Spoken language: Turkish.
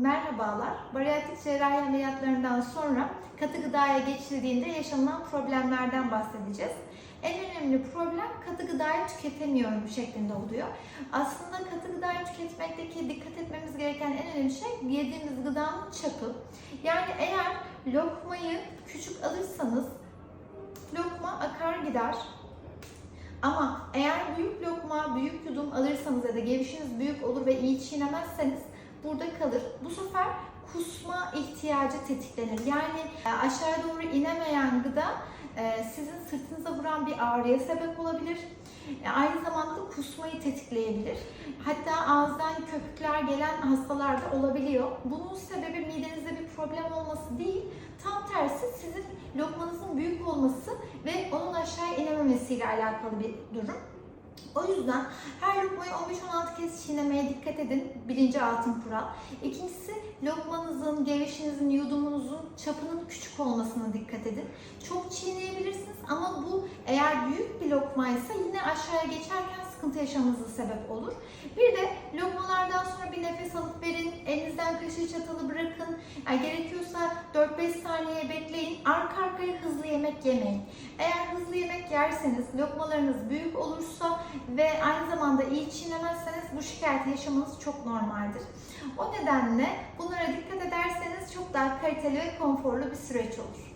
Merhabalar. Bariyatrik cerrahi ameliyatlarından sonra katı gıdaya geçildiğinde yaşanılan problemlerden bahsedeceğiz. En önemli problem katı gıdayı tüketemiyorum şeklinde oluyor. Aslında katı gıdayı tüketmekteki dikkat etmemiz gereken en önemli şey yediğimiz gıdanın çapı. Yani eğer lokmayı küçük alırsanız lokma akar gider. Ama eğer büyük lokma, büyük yudum alırsanız ya da gevişiniz büyük olur ve iyi çiğnemezseniz burada kalır. Bu sefer kusma ihtiyacı tetiklenir. Yani e, aşağı doğru inemeyen gıda e, sizin sırtınıza vuran bir ağrıya sebep olabilir. E, Aynı zamanda kusmayı tetikleyebilir. Hatta ağızdan köpükler gelen hastalarda olabiliyor. Bunun sebebi midenizde bir problem olması değil, tam tersi sizin lokmanızın büyük olması ve onun aşağı inememesiyle alakalı bir durum. O yüzden her lokmayı 15-16 kez çiğnemeye dikkat edin. Birinci altın kural. İkincisi lokmanızın, gevişinizin, yudumunuzun çapının küçük olmasına dikkat edin. Çok çiğneyebilirsiniz ama bu eğer büyük bir lokmaysa yine aşağıya geçerken sıkıntı yaşamanıza sebep olur. Bir de lokmalardan sonra bir nefes alıp verin. Elinizden kaşığı çatalı bırakın. Yani arkaya hızlı yemek yemeyin. Eğer hızlı yemek yerseniz, lokmalarınız büyük olursa ve aynı zamanda iyi çiğnemezseniz bu şikayeti yaşamanız çok normaldir. O nedenle bunlara dikkat ederseniz çok daha kaliteli ve konforlu bir süreç olur.